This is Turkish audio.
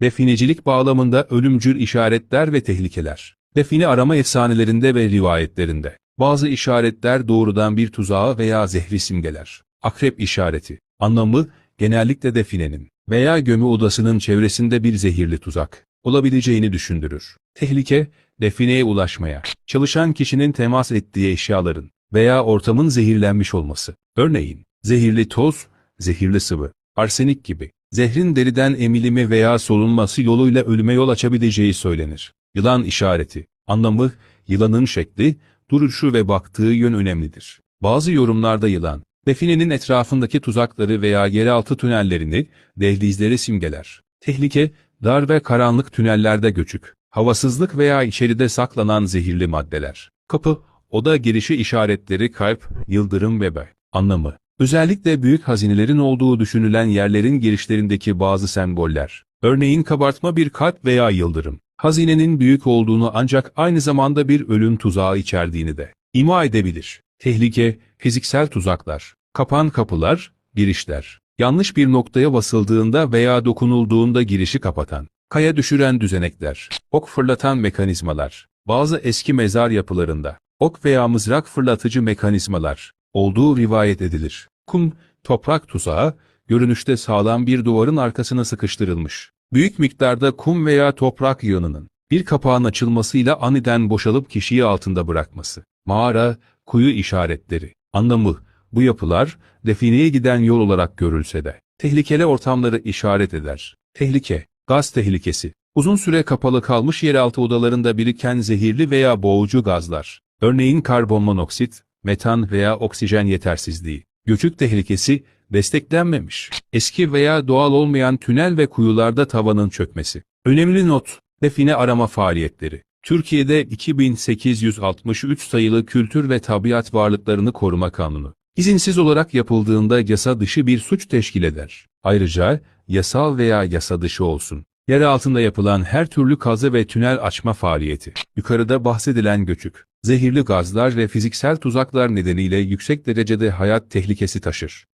Definecilik bağlamında ölümcül işaretler ve tehlikeler. Define arama efsanelerinde ve rivayetlerinde. Bazı işaretler doğrudan bir tuzağı veya zehri simgeler. Akrep işareti. Anlamı, genellikle definenin veya gömü odasının çevresinde bir zehirli tuzak olabileceğini düşündürür. Tehlike, defineye ulaşmaya, çalışan kişinin temas ettiği eşyaların veya ortamın zehirlenmiş olması. Örneğin, zehirli toz, zehirli sıvı, arsenik gibi. Zehrin deriden emilimi veya solunması yoluyla ölüme yol açabileceği söylenir. Yılan işareti. Anlamı, yılanın şekli, duruşu ve baktığı yön önemlidir. Bazı yorumlarda yılan, definenin etrafındaki tuzakları veya yeraltı tünellerini, dehlizleri simgeler. Tehlike, dar ve karanlık tünellerde göçük, havasızlık veya içeride saklanan zehirli maddeler. Kapı, oda girişi işaretleri kalp, yıldırım ve be. Anlamı, özellikle büyük hazinelerin olduğu düşünülen yerlerin girişlerindeki bazı semboller. Örneğin kabartma bir kalp veya yıldırım. Hazinenin büyük olduğunu ancak aynı zamanda bir ölüm tuzağı içerdiğini de ima edebilir. Tehlike, fiziksel tuzaklar, kapan kapılar, girişler. Yanlış bir noktaya basıldığında veya dokunulduğunda girişi kapatan, kaya düşüren düzenekler, ok fırlatan mekanizmalar, bazı eski mezar yapılarında, ok veya mızrak fırlatıcı mekanizmalar olduğu rivayet edilir. Kum, toprak tuzağı, görünüşte sağlam bir duvarın arkasına sıkıştırılmış. Büyük miktarda kum veya toprak yığınının bir kapağın açılmasıyla aniden boşalıp kişiyi altında bırakması. Mağara, kuyu işaretleri. Anlamı, bu yapılar, defineye giden yol olarak görülse de, tehlikeli ortamları işaret eder. Tehlike, gaz tehlikesi. Uzun süre kapalı kalmış yeraltı odalarında biriken zehirli veya boğucu gazlar. Örneğin karbonmonoksit, metan veya oksijen yetersizliği. Göçük tehlikesi, desteklenmemiş. Eski veya doğal olmayan tünel ve kuyularda tavanın çökmesi. Önemli not, define arama faaliyetleri. Türkiye'de 2863 sayılı Kültür ve Tabiat Varlıklarını Koruma Kanunu. İzinsiz olarak yapıldığında yasa dışı bir suç teşkil eder. Ayrıca, yasal veya yasa dışı olsun. Yer altında yapılan her türlü kazı ve tünel açma faaliyeti. Yukarıda bahsedilen göçük, zehirli gazlar ve fiziksel tuzaklar nedeniyle yüksek derecede hayat tehlikesi taşır.